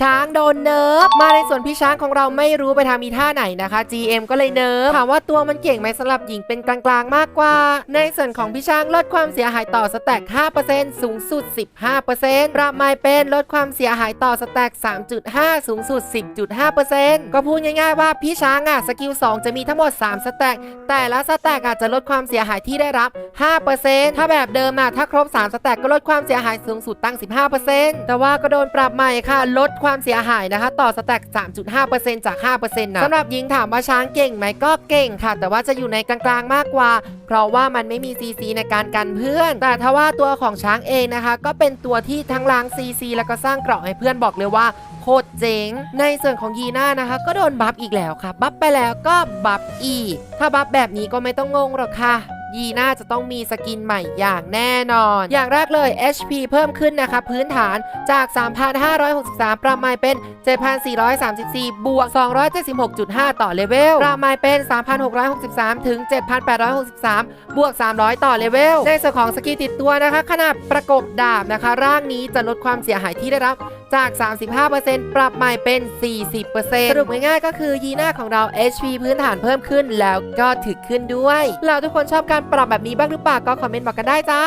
ช้างโดนเนิร์ฟมาในส่วนพี่ช้างของเราไม่รู้ไปทางมีท่าไหนนะคะ GM ก็เลยเนิร์ฟถามว่าตัวมันเก่งไหมสำหรับหญิงเป็นกลางๆ มากกว่า ในส่วนของพี่ช้างลดความเสียหายต่อสแต็ก 5%สูงสุด 15%ปรับไมเป็นลดความเสียหายต่อสแต็ก 3.5 สูงสุด 10.5%ก็พูดง่ายๆว่าพี่ช้างอะสกิล2จะมีทั้งหมด 3 สแต็ก แต่ละสแต็กอาจจะลดความเสียหายที่ได้รับ 5%ถ้าแบบเดิมอะถ้าครบ 3 สแต็กก็ลดความเสียหายสูงสุดตั้ง 15%แต่ว่าก็โดนปรับใหม่ค่ะ ลดความเสียหายนะคะ ต่อสแต็ก3.5%จาก 5%นะสำหรับยิงถามว่าช้างเก่งไหมก็เก่งค่ะ แต่ว่าจะอยู่ในกลางๆมากกว่า เพราะว่ามันไม่มี CC ในการกันเพื่อน แต่ถ้าว่าตัวของช้างเองนะคะ ก็เป็นตัวที่ทั้งล้าง CC แล้วก็สร้างเกราะให้เพื่อนบอกเลยว่าโคตรเจ๋ง ในส่วนของยีน่านะคะ ก็โดนบัฟอีกแล้วค่ะ บัฟไปแล้วก็บัฟอีก ถ้าบัฟแบบนี้ก็ไม่ต้องงงหรอกค่ะ ยีน่าจะต้องมีสกินใหม่อย่างแน่นอน อย่างแรกเลย HP เพิ่มขึ้นนะคะพื้นฐานจาก 3,563 ประมาณเป็น 7,434 บวก 276.5 ต่อเลเวลประมาณเป็น 3,663 ถึง 7,863 บวก 300 ต่อเลเวลในส่วนของสกิลติดตัวนะคะ ขนาดประกบดาบนะคะ ร่างนี้จะลดความเสียหายที่ได้รับจาก 35%ปรับใหม่เป็น 40%สรุปง่ายๆก็คือยีน่าของเรา HP พื้นฐานเพิ่มขึ้นแล้วก็ถึกขึ้นด้วยแล้วทุกคนชอบการปรับแบบนี้บ้างหรือเปล่าก็คอมเมนต์บอกกันได้จ้า